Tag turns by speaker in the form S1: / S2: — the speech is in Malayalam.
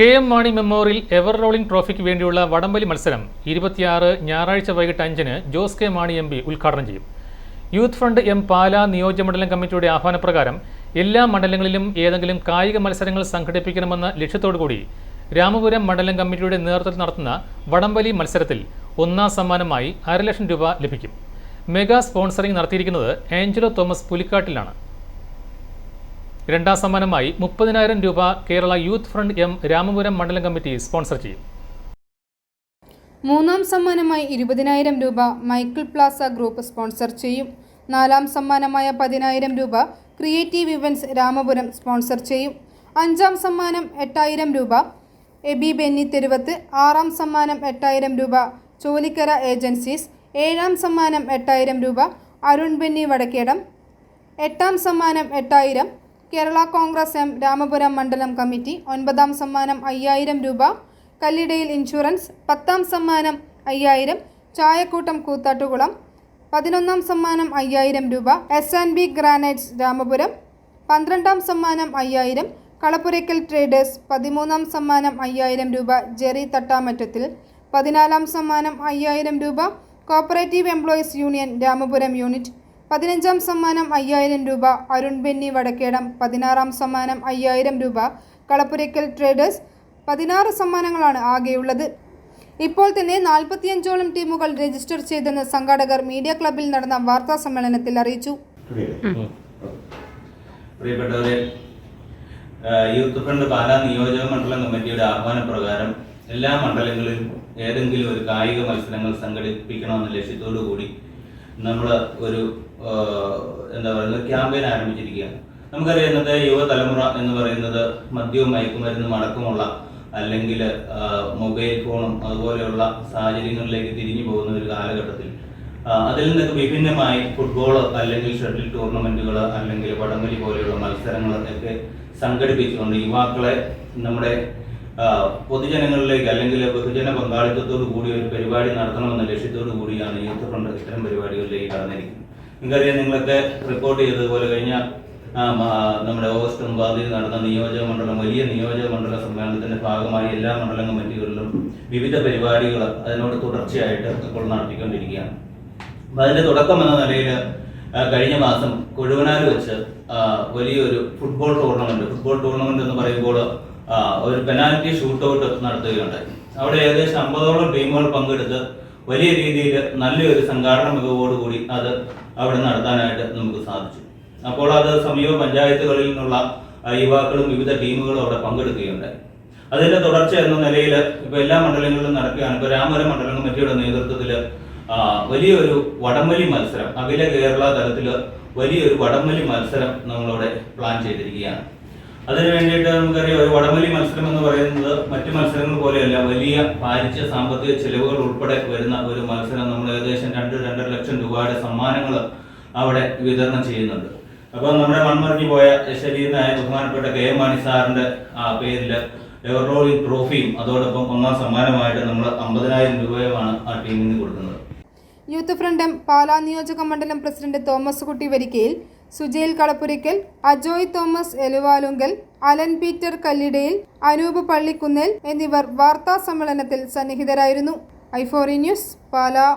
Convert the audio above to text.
S1: K M Mani memorial ever rolling ട്രോഫിക്ക് വേണ്ടിയുള്ള വടംവലി മത്സരം ഇരുപത്തിയാറ് ഞായറാഴ്ച വൈകിട്ട് അഞ്ചിന് Jose K Mani M P ഉദ്ഘാടനം ചെയ്യും. യൂത്ത് ഫ്രണ്ട് എം പാലാ നിയോജകമണ്ഡലം കമ്മിറ്റിയുടെ ആഹ്വാനപ്രകാരം എല്ലാ മണ്ഡലങ്ങളിലും ഏതെങ്കിലും കായിക മത്സരങ്ങൾ സംഘടിപ്പിക്കണമെന്ന ലക്ഷ്യത്തോടുകൂടി രാമപുരം മണ്ഡലം കമ്മിറ്റിയുടെ നേതൃത്വത്തിൽ നടത്തുന്ന വടംവലി മത്സരത്തിൽ ഒന്നാം സമ്മാനമായി അര ലക്ഷം രൂപ ലഭിക്കും. മെഗാ സ്പോൺസറിംഗ് നടത്തിയിരിക്കുന്നത് ആഞ്ചലോ തോമസ് പുലിക്കാട്ടിലാണ്. രണ്ടാം സമ്മാനമായി മുപ്പതിനായിരം രൂപ Kerala youth front M Ramapuram മണ്ഡലം കമ്മിറ്റി സ്പോൺസർ ചെയ്യും.
S2: മൂന്നാം സമ്മാനമായി ഇരുപതിനായിരം രൂപ മൈക്കിൾ പ്ലാസ ഗ്രൂപ്പ് സ്പോൺസർ ചെയ്യും. നാലാം സമ്മാനമായ പതിനായിരം രൂപ ക്രിയേറ്റീവ് ഇവന്റ്സ് രാമപുരം സ്പോൺസർ ചെയ്യും. അഞ്ചാം സമ്മാനം എട്ടായിരം രൂപ എബി ബെന്നി തെരുവത്ത് ആറാം സമ്മാനം എട്ടായിരം രൂപ ചോലിക്കര ഏജൻസീസ് ഏഴാം സമ്മാനം എട്ടായിരം രൂപ അരുൺ ബെന്നി വടക്കേടം എട്ടാം സമ്മാനം എട്ടായിരം കേരള കോൺഗ്രസ് എം രാമപുരം മണ്ഡലം കമ്മിറ്റി ഒൻപതാം സമ്മാനം അയ്യായിരം രൂപ കല്ലിടയിൽ ഇൻഷുറൻസ് പത്താം സമ്മാനം അയ്യായിരം ചായക്കൂട്ടം കൂത്താട്ടുകുളം പതിനൊന്നാം സമ്മാനം അയ്യായിരം രൂപ S and B granites Ramapuram പന്ത്രണ്ടാം സമ്മാനം അയ്യായിരം കളപ്പുരയ്ക്കൽ ട്രേഡേഴ്സ് പതിമൂന്നാം സമ്മാനം അയ്യായിരം രൂപ ജെറി തട്ടാമറ്റത്തിൽ പതിനാലാം സമ്മാനം അയ്യായിരം രൂപ cooperative employees union Ramapuram unit പതിനഞ്ചാം സമ്മാനം അയ്യായിരം രൂപ അരുൺ ബെന്നി വടക്കേടം പതിനാറാം സമ്മാനം അയ്യായിരം രൂപ കളപ്പുരയ്ക്കൽ ട്രേഡേഴ്സ് പതിനാറ് സമ്മാനങ്ങളാണ് ആകെയുള്ളത്. ഇപ്പോൾ തന്നെ നാൽപ്പത്തിയഞ്ചോളം ടീമുകൾ രജിസ്റ്റർ ചെയ്തെന്ന് സംഘാടകർ മീഡിയ ക്ലബിൽ നടന്ന വാർത്താ സമ്മേളനത്തിൽ അറിയിച്ചു.
S3: പ്രിയപ്പെട്ടവരെ യൂത്ത് ഫ്രണ്ട് പാലാ നിയോജക മണ്ഡലം കമ്മിറ്റിയുടെ ആഹ്വാനപ്രകാരം എല്ലാ മണ്ഡലങ്ങളിലും ഏതെങ്കിലും ഒരു കായിക മത്സരങ്ങൾ സംഘടിപ്പിക്കണമെന്ന ലക്ഷ്യത്തോടു കൂടി നമ്മൾ ഒരു എന്താ പറയുന്നത് ക്യാമ്പയിൻ ആരംഭിച്ചിരിക്കുകയാണ്. നമുക്കറിയാം ഇന്നത്തെ യുവതലമുറ എന്ന് പറയുന്നത് മദ്യവും മയക്കുമരുന്നും അടക്കമുള്ള അല്ലെങ്കിൽ മൊബൈൽ ഫോണും അതുപോലെയുള്ള സാഹചര്യങ്ങളിലേക്ക് തിരിഞ്ഞു പോകുന്ന ഒരു കാലഘട്ടത്തിൽ അതിൽ നിന്നൊക്കെ വിഭിന്നമായി ഫുട്ബോൾ അല്ലെങ്കിൽ ഷട്ടിൽ ടൂർണമെന്റുകൾ അല്ലെങ്കിൽ വടംവലി പോലെയുള്ള മത്സരങ്ങൾ ഒക്കെ സംഘടിപ്പിച്ചുകൊണ്ട് യുവാക്കളെ നമ്മുടെ പൊതുജനങ്ങളിലേക്ക് അല്ലെങ്കിൽ ബഹുജന പങ്കാളിത്തത്തോടു കൂടി ഒരു പരിപാടി നടത്തണമെന്ന ലക്ഷ്യത്തോടു കൂടിയാണ് യൂത്ത് ഫ്രണ്ട് ഇത്തരം പരിപാടികളിലേക്ക് കടന്നിരിക്കുന്നത്. നിങ്ങൾക്കറിയാം നിങ്ങളൊക്കെ റിപ്പോർട്ട് ചെയ്തതുപോലെ കഴിഞ്ഞ നമ്മുടെ ഓഗസ്റ്റ് ഒമ്പതാം തീയതി നടന്ന നിയോജക മണ്ഡലം വലിയ നിയോജക മണ്ഡല സമ്മേളനത്തിന്റെ ഭാഗമായി എല്ലാ മണ്ഡലം കമ്മിറ്റികളിലും വിവിധ പരിപാടികൾ അതിനോട് തുടർച്ചയായിട്ട് ഇപ്പോൾ നടത്തിക്കൊണ്ടിരിക്കുകയാണ്. അപ്പൊ അതിന്റെ തുടക്കം എന്ന നിലയിൽ കഴിഞ്ഞ മാസം കൊഴുവനാൽ വെച്ച് വലിയൊരു ഫുട്ബോൾ ടൂർണമെന്റ് ഫുട്ബോൾ ടൂർണമെന്റ് എന്ന് പറയുമ്പോൾ ഒരു പെനാൽറ്റി ഷൂട്ട് ഔട്ട് നടത്തുകയുണ്ടായി. അവിടെ ഏകദേശം അമ്പതോളം ടീമുകൾ പങ്കെടുത്ത് വലിയ രീതിയിൽ നല്ലൊരു സംഘാടന മികവോടുകൂടി അത് അവിടെ നടത്താനായിട്ട് നമുക്ക് സാധിച്ചു. അപ്പോൾ അത് സമീപ പഞ്ചായത്തുകളിൽ നിന്നുള്ള യുവാക്കളും വിവിധ ടീമുകളും അവിടെ പങ്കെടുക്കുകയുണ്ടായി. അതിന്റെ തുടർച്ച എന്ന നിലയിൽ ഇപ്പൊ എല്ലാ മണ്ഡലങ്ങളിലും നടക്കുകയാണ്. ഇപ്പൊ രാമപുരം മണ്ഡലം കമ്മിറ്റിയുടെ നേതൃത്വത്തിൽ വലിയൊരു വടംവലി മത്സരം അഖില കേരള തലത്തിൽ വലിയൊരു വടംവലി മത്സരം നമ്മളിവിടെ പ്ലാൻ ചെയ്തിരിക്കുകയാണ്. അതിനു വേണ്ടിയിട്ട് നമുക്കറിയാം ഒരു വടംവലി മത്സരം എന്ന് പറയുന്നത് മറ്റു മത്സരങ്ങൾ പോലെയല്ല. വലിയ ഭാരിച്ച സാമ്പത്തിക ചെലവുകൾ ഉൾപ്പെടെ വരുന്ന ഒരു മത്സരം നമ്മൾ ഏകദേശം രണ്ട് രണ്ടര ലക്ഷം രൂപയുടെ സമ്മാനങ്ങൾ അവിടെ വിതരണം ചെയ്യുന്നുണ്ട്. അപ്പോൾ നമ്മുടെ മൺമറിഞ്ഞു പോയ ശരീരനായ ബഹുമാനപ്പെട്ട കെ എം മാണി സാറിന്റെ ആ പേരിൽ എവറോളി ട്രോഫിയും അതോടൊപ്പം ഒന്നാം സമ്മാനമായിട്ട് നമ്മൾ അമ്പതിനായിരം രൂപയുമാണ് ആ ടീമിന് കൊടുക്കുന്നത്.
S2: യൂത്ത് ഫ്രണ്ട് പാലാ നിയോജക മണ്ഡലം president Thomas Kutty Varikkayil Sujay Kalappurackal Ajoy Thomas Eluvalunkal Alan Peter Kallidayil Anoop Pallikkunnel എന്നിവർ വാർത്താ സമ്മേളനത്തിൽ സന്നിഹിതരായിരുന്നു. ഐഫോറി ന്യൂസ് പാലാ.